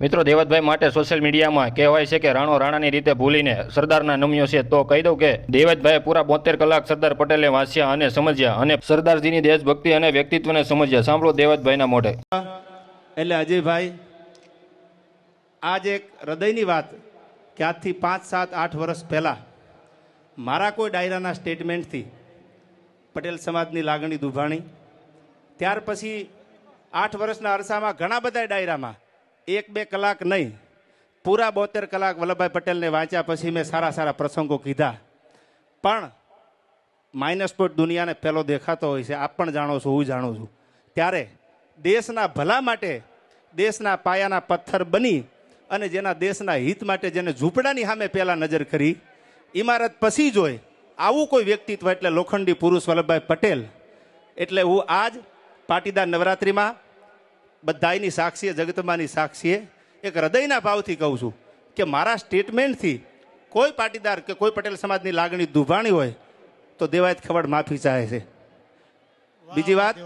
મિત્રો દેવતભાઈ માટે સોશિયલ મીડિયામાં કહેવાય છે કે રાણો રાણાની રીતે ભૂલીને સરદારના નમ્યો છે. તો કહી દઉં કે દેવતભાઈએ પૂરા બોતેર કલાક સરદાર પટેલે વાંચ્યા અને સમજ્યા અને સરદારજીની દેશભક્તિ અને વ્યક્તિત્વને સમજ્યા. સાંભળો દેવતભાઈના મોઢે. એટલે અજયભાઈ, આજ એક હૃદયની વાત કે આજથી પાંચ, સાત, આઠ વર્ષ પહેલાં મારા કોઈ ડાયરાના સ્ટેટમેન્ટથી પટેલ સમાજની લાગણી દુભાણી. ત્યાર પછી આઠ વર્ષના અરસામાં ઘણા બધા ડાયરામાં એક બે કલાક નહીં. પૂરા બોતેર કલાક વલ્લભભાઈ પટેલને વાંચ્યા પછી મેં સારા સારા પ્રસંગો કીધા. પણ માઇનસ પોઈન્ટ દુનિયાને પહેલો દેખાતો હોય છે, આપ પણ જાણો છો, હું જાણું છું. ત્યારે દેશના ભલા માટે, દેશના પાયાના પથ્થર બની અને જેના દેશના હિત માટે જેને ઝૂંપડાની સામે પહેલાં નજર કરી ઇમારત પછી જોઈ, આવું કોઈ વ્યક્તિત્વ એટલે લોખંડી પુરુષ વલ્લભભાઈ પટેલ. એટલે હું આજ પાટીદાર નવરાત્રિમાં બધાયની સાક્ષીએ જગતમાની સાક્ષીએ એક હૃદયના ભાવથી કહું છું કે મારા સ્ટેટમેન્ટથી કોઈ પાટીદાર કે કોઈ પટેલ સમાજની લાગણી દુભાણી હોય તો દેવાયત ખવડ માફી ચાહે છે. બીજી વાત?